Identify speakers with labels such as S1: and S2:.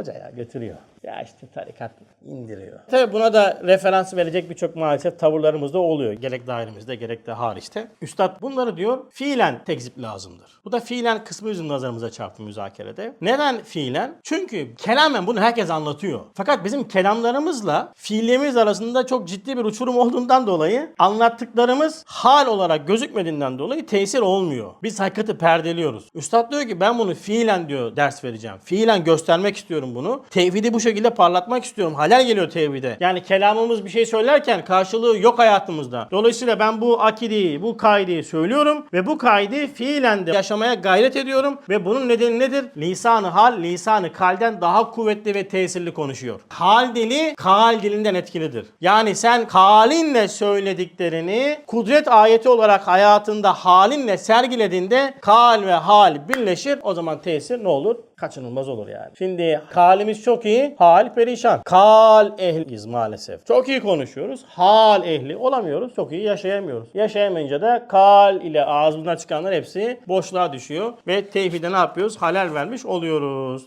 S1: Hoca ya götürüyor. Ya işte tarikat indiriyor. Tabi buna da referans verecek birçok maalesef tavırlarımız da oluyor. Gerek dairemizde gerek de hariçte. Üstad bunları diyor fiilen tekzip lazımdır. Bu da fiilen kısmı bizim nazarımıza çarptı müzakerede. Neden fiilen? Çünkü kelamen bunu herkes anlatıyor. Fakat bizim kelamlarımızla fiillerimiz arasında çok ciddi bir uçurum olduğundan dolayı anlattıklarımız hal olarak gözükmediğinden dolayı tesir olmuyor. Biz hakikati perdeliyoruz. Üstad diyor ki ben bunu fiilen diyor ders vereceğim. Fiilen göstermek istiyorum bunu. Tevhidi bu şekilde parlatmak istiyorum. Halal geliyor tevhide. Yani kelamımız bir şey söylerken karşılığı yok hayatımızda. Dolayısıyla ben bu akideyi, bu kaideyi söylüyorum ve bu kaideyi fiilen de yaşamaya gayret ediyorum ve bunun nedeni nedir? Lisanı hal, lisanı kalden daha kuvvetli ve tesirli konuşuyor. Hal dili, kal dilinden etkilidir. Yani sen kalinle söylediklerini kudret ayeti olarak hayatında halinle sergilediğinde kal ve hal birleşir. O zaman tesir ne olur? Kaçınılmaz olur yani. Şimdi kalimiz çok iyi, hal perişan. Kal ehliyiz maalesef. Çok iyi konuşuyoruz, hal ehli olamıyoruz. Çok iyi yaşayamıyoruz. Yaşayamayınca da kal ile ağzımızdan çıkanlar hepsi boşluğa düşüyor ve tevhide ne yapıyoruz? Halal vermiş oluyoruz.